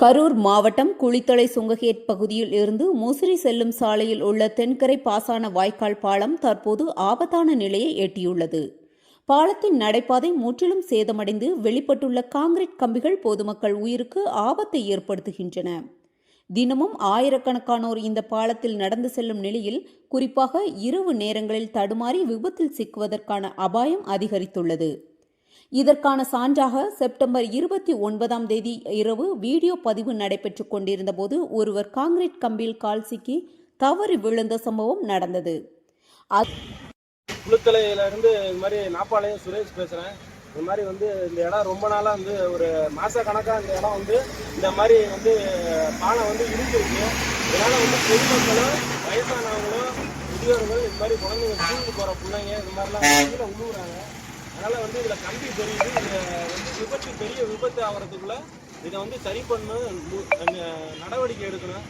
கரூர் மாவட்டம் குளித்தலை சுங்ககேட் பகுதியில் இருந்து முசிறி செல்லும் சாலையில் உள்ள தென்கரை பாசான வாய்க்கால் பாலம் தற்போது ஆபத்தான நிலையை எட்டியுள்ளது. பாலத்தின் நடைபாதை முற்றிலும் சேதமடைந்து வெளிப்பட்டுள்ள காங்கிரீட் கம்பிகள் பொதுமக்கள் உயிருக்கு ஆபத்தை ஏற்படுத்துகின்றன. தினமும் ஆயிரக்கணக்கானோர் இந்த பாலத்தில் நடந்து செல்லும் நிலையில் குறிப்பாக இரவு நேரங்களில் தடுமாறி விபத்தில் சிக்குவதற்கான அபாயம் அதிகரித்துள்ளது. இதற்கான சான்றாக செப்டம்பர் இருபத்தி ஒன்பதாம் தேதி இரவு வீடியோ பதிவு நடைபெற்றுக் கொண்டிருந்த போது ஒருவர் காங்கிரீட் கம்பியில் கால் சிக்கி தவறி விழுந்த சம்பவம் நடந்தது. அத்- இருந்து இது மாதிரி நாப்பாளையம் சுரேஷ் பேசுறேன். இந்த மாதிரி வந்து இந்த இடம் ரொம்ப நாளா வந்து ஒரு மாச கணக்கா இந்த இடம் வந்து இந்த மாதிரி வந்து பானை வந்து இடிஞ்சிருக்கு. இதனால வந்து பொதுமக்களும் வயசானவங்களும் முதியோர்கள் இந்த மாதிரி குழந்தைங்க ஸ்கூலுக்கு போற பிள்ளைங்க இந்த மாதிரிலாம் உழுவுறாங்க. அதனால் வந்து இதில் கம்பி தெரியுது. இது வந்து விபத்து பெரிய விபத்து ஆகிறதுக்குள்ள இதை வந்து சரி பண்ணணும் நடவடிக்கை எடுக்கணும்.